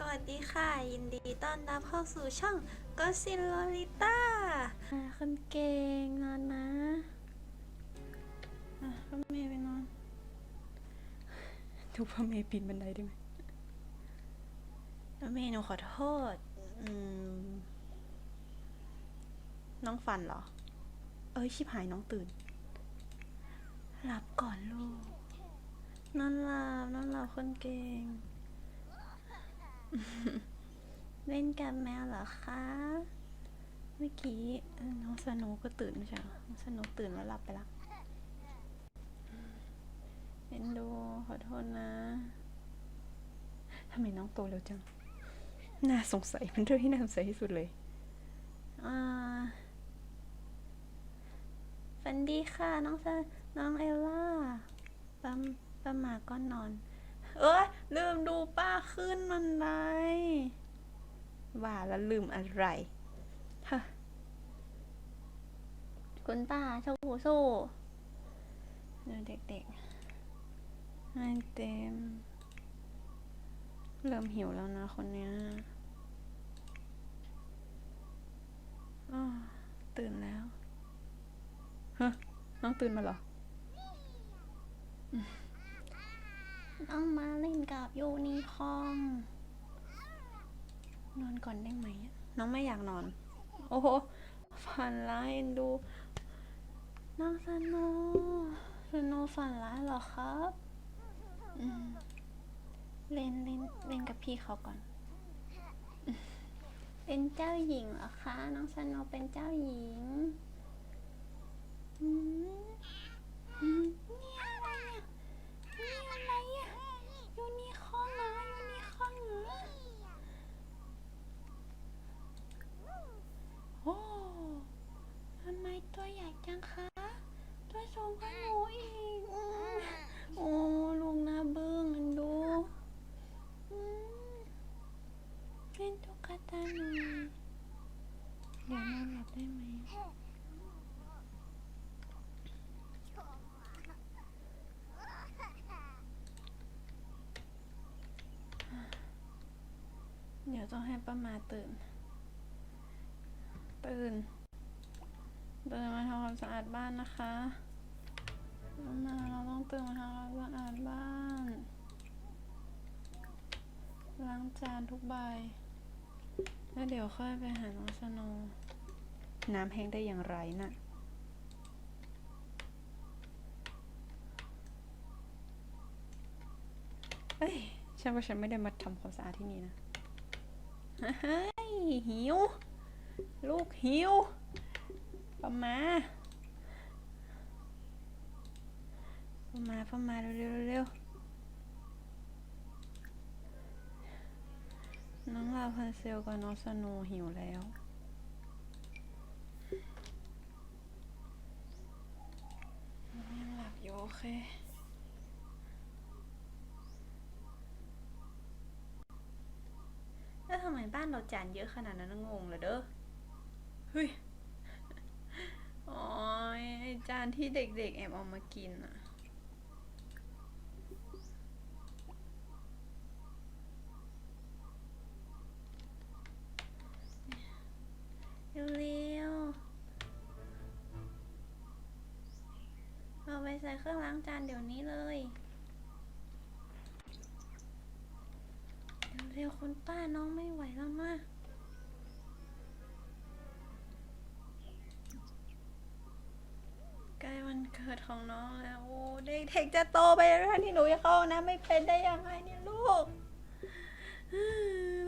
สวัสดีค่ะ ยินดีต้อนรับเข้าสู่ช่องก็ซิลลอริต้าคนเก่งนอนนะอะพ่อเมย์ไปนอนทุกพ่อเมย์ปีนบันไดได้ไหมพ่อเมย์หนูขอโทษ อืม น้องฟันเหรอ เอ้ย ชิบหายน้องตื่น หลับก่อนลูก นอนหลับ นอนหลับคนเก่ง เล่นกับแมวเหรอคะ เมื่อกี้น้องสนุก็ตื่นใช่เหรอน้องสนุตื่นแล้วหลับไปละเอ็นดูขอโทษนะทำไมน้องโตเร็วจัง น่าสงสัยเป็นเรื่องที่น่าสงสัยที่สุดเลยอ่าฝันดีค่ะ น้องสน้องเอลล่าปั๊มปั๊มหมาก้อนนอน เอ้ยลืมดูป้าขึ้นมันไดว่าแล้วลืมอะไรฮะคุณป้าสู้สู้เดี๋ยวเด็กๆให้เต็ม เริ่มหิวแล้วนะคนเนี้ยอตื่นแล้ว ฮะ น้องตื่นมาเหรอ ต้องมาเล่นกับยูนิคอร์นอนก่อนได้ไหม น้องไม่อยากนอน โอ้โหฝันร้ายเอ็นดูน้องสโนสโนฝันร้ายเหรอครับเล่นเล่นเล่นกับพี่เขาก่อน เป็นเจ้าหญิงเหรอคะ น้องสโนเป็นเจ้าหญิงอืมอืมนี่อะไรอะ นี่อะไรอะยูนิคอร์นเหรอยูนิคอร์นเหรอโอ้ทำไมตัวใหญ่จังคะ ตัวสูงกว่าหนูอีกอืมโอ้ลุงหน้าบึ้งอันดูอืมเล่นตุ๊กตาหน่อยเดี๋ยวนอนหลับได้ไหม เดี๋ยวต้องให้ป้ามาตื่น ตื่น ตื่นมาทำความสะอาดบ้านนะคะป้ามาเราต้องตื่นมาทำความสะอาดบ้าน ล้างจานทุกใบ แล้วเดี๋ยวค่อยไปหาน้องสโนน้ำแห้งได้อย่างไรน่ะเอ้ยฉันว่าฉันไม่ได้มาทำความสะอาดที่นี่นะ เฮ้ยหิว ลูกหิวปะมาปะมาปะมาเร็วเร็วเร็วน้องลาพันเซลกับน้องสโนว์หิวแล้วยังหลับอยู่โอเค แล้ว ทำไมบ้านเราจานเยอะขนาดนั้นงงเลยเด้อเฮ้ยโอ้ยไอ้จานที่เด็กๆแอบเอามากินอะเร็วๆเอาไปใส่เครื่องล้างจานเดี๋ยวนี้เลย เร็วคุณป้าน้องไม่ไหวแล้วมาใกล้วันเกิดของน้องแล้วโอ้เด็กเทคจะโตไปแล้วที่หนูจะเข้านะไม่เป็นได้ยังไงเนี่ยลูก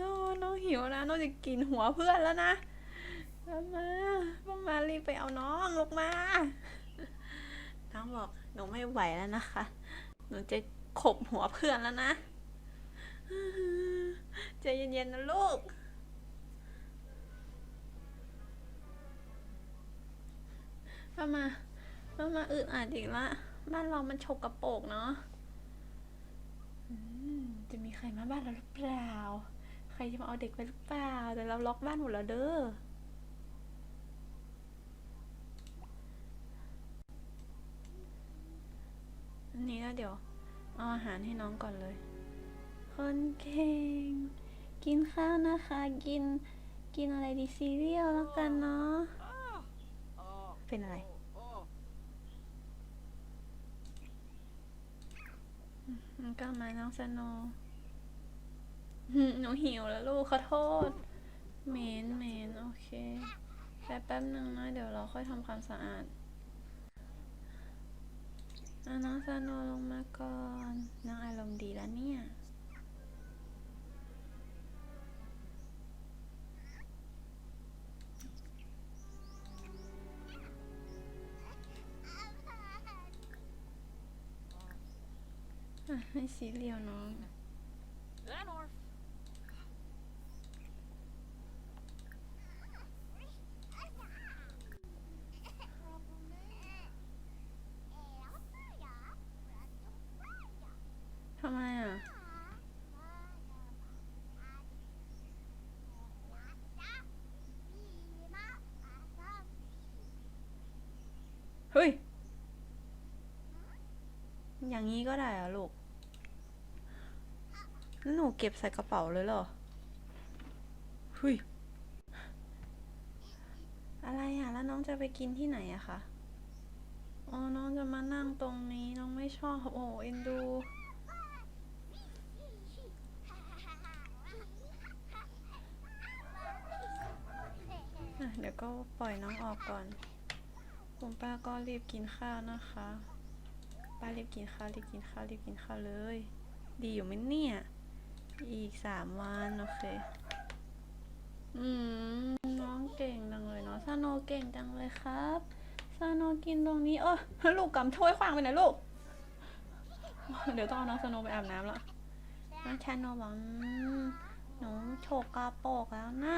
น้องน้องหิวนะน้องจะกินหัวเพื่อนแล้วนะมามาป้ามารีบไปเอาน้องลงมา น้องบอกหนูไม่ไหวแล้วนะคะ หนูจะขบหัวเพื่อนแล้วนะ ใจเย็นๆนะลูกป้ามาป้ามาอึดอัดอีกละ บ้านเรามันฉกกระโปกเนาะจะมีใครมาบ้านเราหรือเปล่า ใครจะมาเอาเด็กไปหรือเปล่า แต่เราล็อกบ้านหมดแล้วเด้อนนี้แล้วเดี๋ยว เอาอาหารให้น้องก่อนเลย คนเก่ง กินข้าวนะคะ กิน กินอะไรดีซีเรียลแล้วกันเนาะ เป็นอะไร มันก็มาน้องสโนว์หืมหนูหิวแล้วลูกขอโทษเมนเมนโอเคแป๊บแป๊บหนึ่งนะ เดี๋ยวเราค่อยทำความสะอาดอน้องสโนว์ลงมาก่อนน้องอารมณ์ดีแล้วเนี่ย ให้สีเหลียวน้องทำไมอะ เฮ้ย อย่างนี้ก็ได้เหรอะลูก แล้วหนูเก็บใส่กระเป๋าเลยเหรอเฮ้ยอะไรอะ แล้วน้องจะไปกินที่ไหนอะคะ อ๋อ น้องจะมานั่งตรงนี้ น้องไม่ชอบ โอ้เอ็นดู เดี๋ยวก็ปล่อยน้องออกก่อน คุณป้าก็รีบกินข้าวนะคะ ป้ารีบกินข้าวรีบกินข้าวรีบกินข้าวเลย ดีอยู่ไหมเนี่ย อีกสามวันโอเค อืม น้องเก่งจังเลยเนาะซาโนเก่งจังเลยครับซาโนกินตรงนี้เออลูกกำถ้วยขวางไปไหนลูก เดี๋ยวต้องเอาน้องซาโนไปอาบน้ำละน้องชาโนบอกหนูโฉกกระโปกแล้วนะ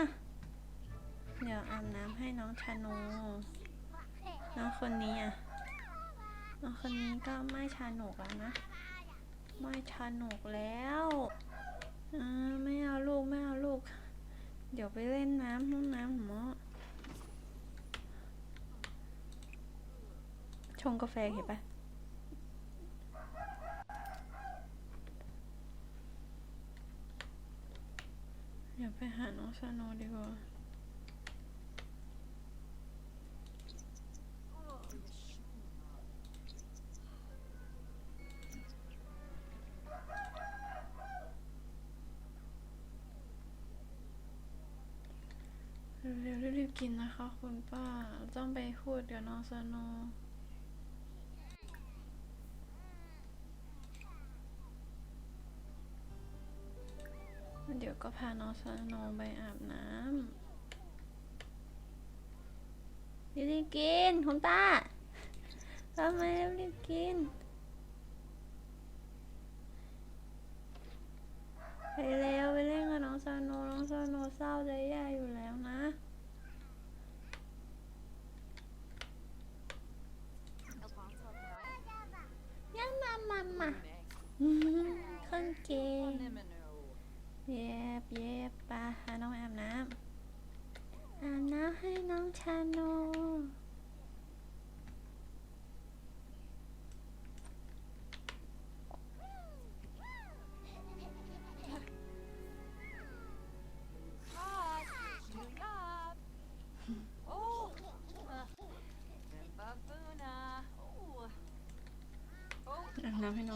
เดี๋ยวอาบน้ำให้น้องชาโนน้องคนนี้อะ น้องคนนี้ก็ไม่ชาหนกแล้วนะ ไม่ชาหนกแล้ว อ่าไม่เอาลูกไม่เอาลูก เดี๋ยวไปเล่นน้ำห้องน้ำหมอชงกาแฟเห็นปะเดี๋ยวไปหาน้องชาโนดีกว่า เรีบๆกินนะคะ คุณป้าต้องไปพูดเดี๋ยวน้องสโนเดี๋ยวก็พาน้องสโนไปอาบน้ำรีบๆกิน คุณป้าทำไมรีบๆกินไปเร็วไปเล่นกับน้องซาโนน้องซาโนเศร้าใจแย่อยู่แล้วนะ ยัง มามามาอืมคนเก่งเย็บเย็บไปหาน้องอาบน้ำอาบน้ำให้น้องชาโน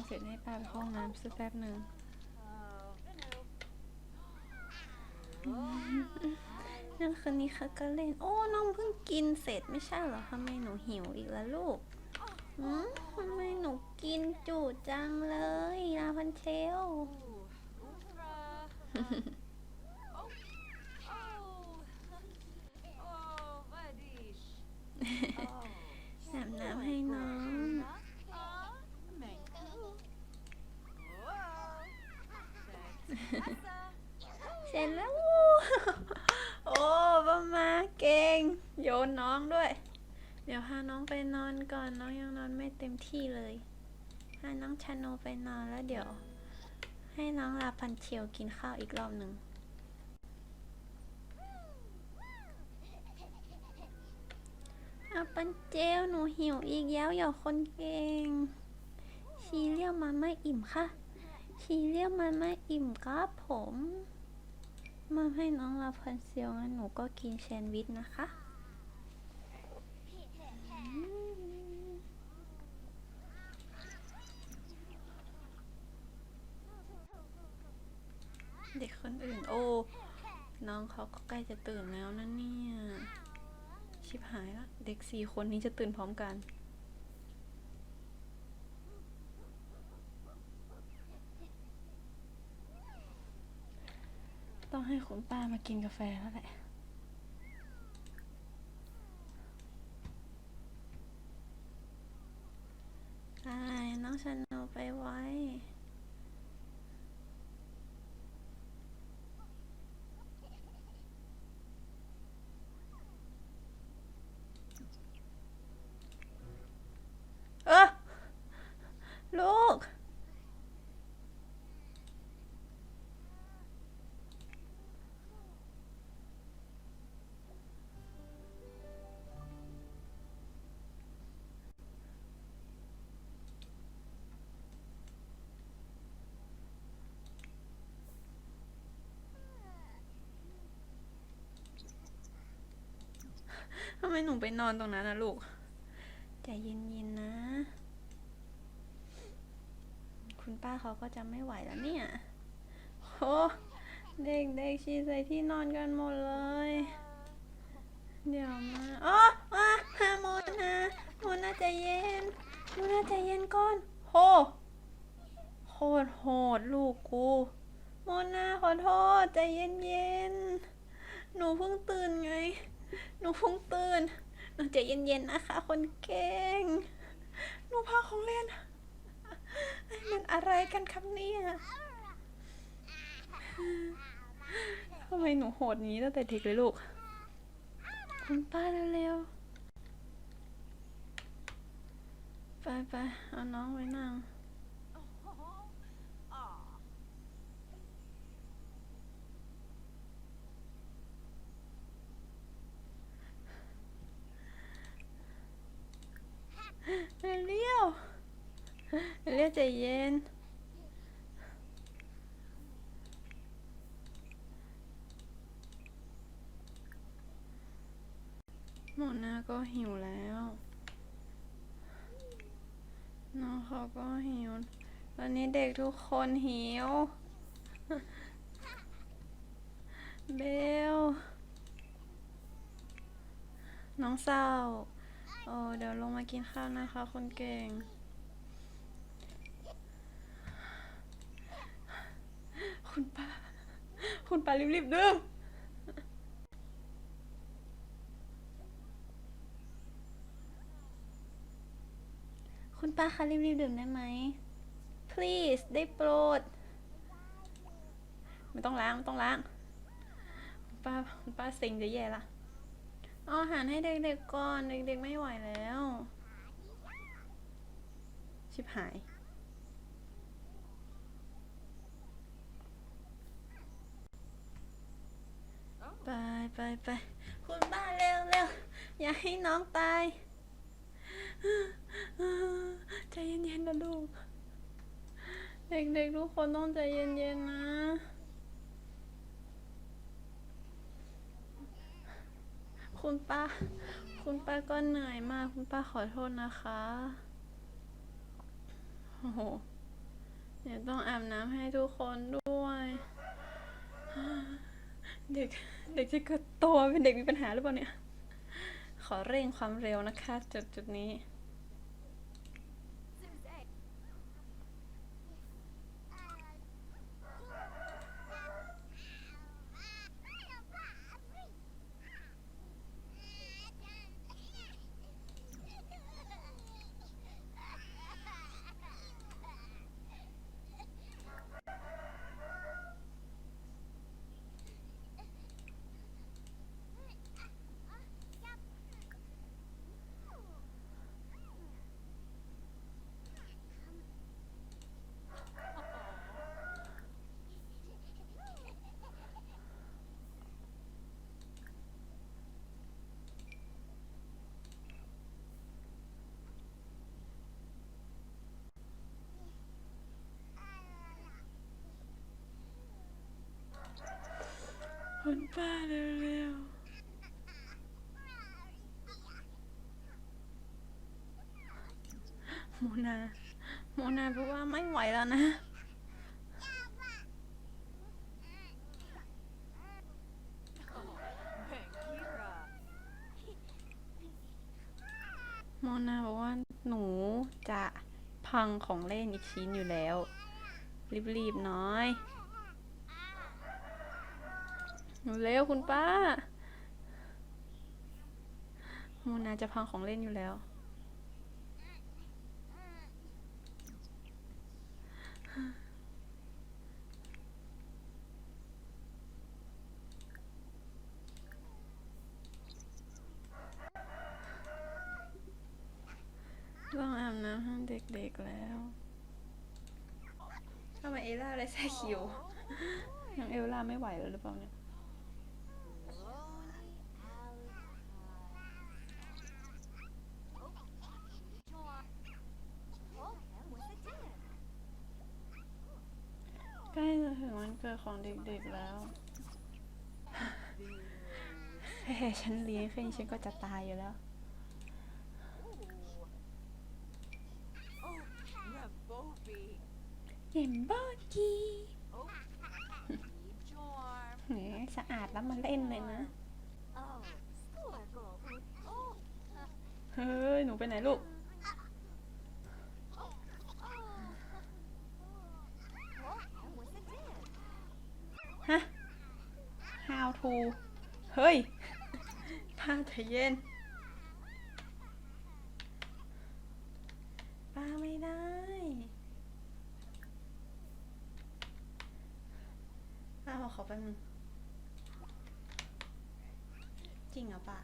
เสร็จให้ป้าไปห้องน้ำสักแป๊บหนึ่งนั่นคืนนี้เขาก็เล่น โอ้ น้องเพิ่งกินเสร็จไม่ใช่เหรอทำไมหนูหิวอีกแล้วลูกทำไมหนูกินจุจังเลยลาพันเชล อาบน้ำให้น้อง เสร็จแล้ว โอ้ป้ามาเก่ง โยนน้องด้วย เดี๋ยวพา น้องไปนอนก่อนน้องยังนอนไม่เต็มที่เลยพาน้องชาโนไปนอนแล้วเดี๋ยว ให้น้องลาพันเชียวกินข้าวอีกรอบหนึ่งอาปันเจลหนูหิวอีกแล้วอย่าคนเก่ง ชีเรียกมันไม่อิ่มค่ะ ชีเรียกมันไม่อิ่มครับผมมอบให้น้องลาพันเซียวงั้นหนูก็กินแซนด์วิชนะคะ เด็กคนอื่น โอ้ น้องเขาก็ใกล้จะตื่นแล้วนะเนี่ย ชิบหายละเด็กสี่คนนี้จะตื่นพร้อมกันต้องให้คุณป้ามากินกาแฟแล้วแหละ ใช่น้องชนเอาไปไว้ ไมหนูไปนอนตรงนั้นนะลูกใจเย็นๆนะ คุณป้าเขาก็จะไม่ไหวแล้วเนี่ยโอ้เด็กๆชีใส่ที่นอนกันหมดเลย เดี๋ยวมาอ๋ออะฮาโมนาโมนาใจเย็นโมนาใจเย็นก่อนโหโคตรโหดลูกกู โมนาขอโทษใจเย็นๆหนูเพิ่งตื่น หนูเพิ่งตื่น หนูใจเย็นๆนะคะ คนเก่ง หนูพาของเล่น มันอะไรกันครับเนี่ยทำไมหนูโหดงี้ตั้งแต่เด็กเลยลูก คุณป้าเร็วๆ ไปไปๆเอาน้องไว้นั่ง เลี้ยวเลี้ยวใจเย็น หมอนาก็หิวแล้ว น้องเขาก็หิว ตอนนี้เด็กทุกคนหิว เบล น้องเศร้า โอ้เดี๋ยวลงมากินข้าวนะคะ คนเก่ง คุณป้า คุณป้ารีบๆดื่มคุณป้าคะรีบๆดื่มได้ไหม please ได้โปรด ไม่ต้องล้าง ไม่ต้องล้าง คุณป้า คุณป้าเซ็งจะแย่ละ เอาอาหารให้เด็กๆก่อน เด็กๆไม่ไหวแล้ว ชิบหาย ไปไปไปคุณป้าเร็วเร็วอย่าให้น้องตาย ใจเย็นๆนะลูก เด็กๆทุกคนต้องใจเย็นๆนะ คุณป้า คุณป้าก็เหนื่อยมาก คุณป้าขอโทษนะคะโอ้โหเดี๋ยวต้องอาบน้ำให้ทุกคนด้วย เด็กเด็กที่เกิดโตเป็นเด็กมีปัญหาหรือเปล่าเนี่ย ขอเร่งความเร็วนะคะ จุดจุดนี้ คุณป้าเร็วๆโมนา โมนาบอกว่าไม่ไหวแล้วนะโมนาบอกว่าหนูจะพังของเล่นอีกชิ้นอยู่แล้ว รีบๆน้อย เร็วคุณป้าโมนาจะพังของเล่นอยู่แล้ว ต้องอาบน้ำให้เด็กๆแล้วทำไมเอล่าเลยแซ่คิว ยังเอลล่าไม่ไหวแล้วหรือเปล่าเนี่ย ใกล้จะถึง วันเกิดของเด็กๆแล้วแค่ฉันเลี้ยงแค่นี้ฉันก็จะตายอยู่แล้ว เห็นบอจีแหมสะอาดแล้วมาเล่นเลยนะ เฮ้ย หนูไปไหนลูก ฮะ how to เฮ้ยป้าใจเย็นป้าไม่ได้ ป้าขอขอแป๊บนึงจริงเหรอป้า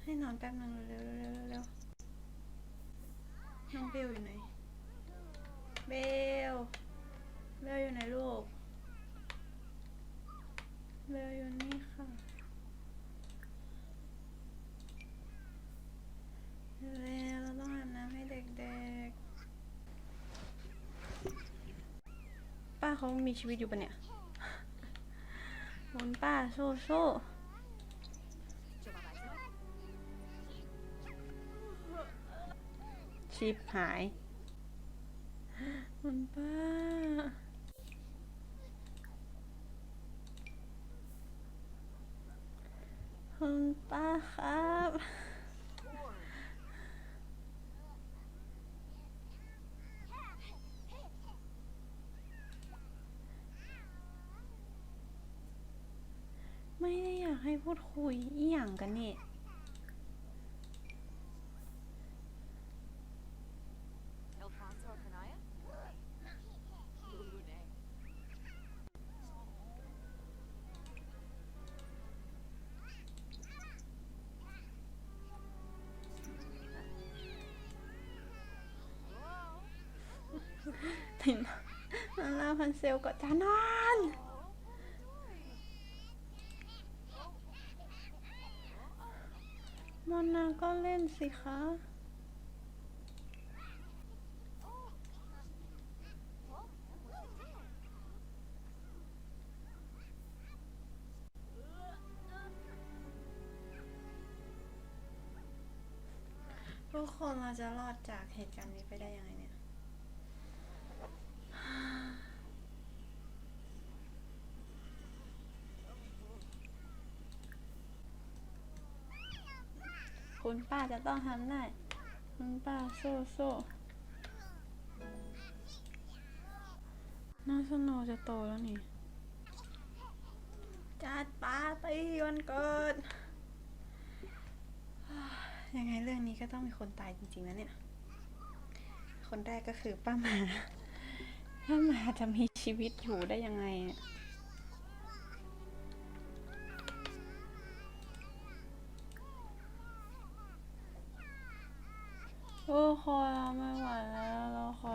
ให้นอนแป๊บนึงเร็วๆๆๆน้องเบลอยู่ไหน เบล เบลอยู่ไหนลูก เบลอยู่นี่ค่ะเร็วเราต้องอาบน้ำให้เด็กๆ ป้าเขามีชีวิตอยู่ปะเนี่ยคุณป้าสู้สู้ชิปหาย คุณป้าคุณป้าครับ ไม่ได้อยากให้พูดคุยอีหยังกันนี่ นาลาพันเซลกับจานานมอนนาก็เล่นสิคะทุกคนเราจะรอดจากเหตุการณ์นี้ไปได้ยังไง คุณป้าจะต้องทำได้ คุณป้าสู้สู้น้องสโนว์จะโตแล้วนี่ จัดปาร์ตี้วันเกิด ยังไงเรื่องนี้ก็ต้องมีคนตายจริงๆนะเนี่ย คนแรกก็คือป้าหมา ป้าหมาจะมีชีวิตอยู่ได้ยังไง ทุกคนเราไม่ไหวแล้วเราขอ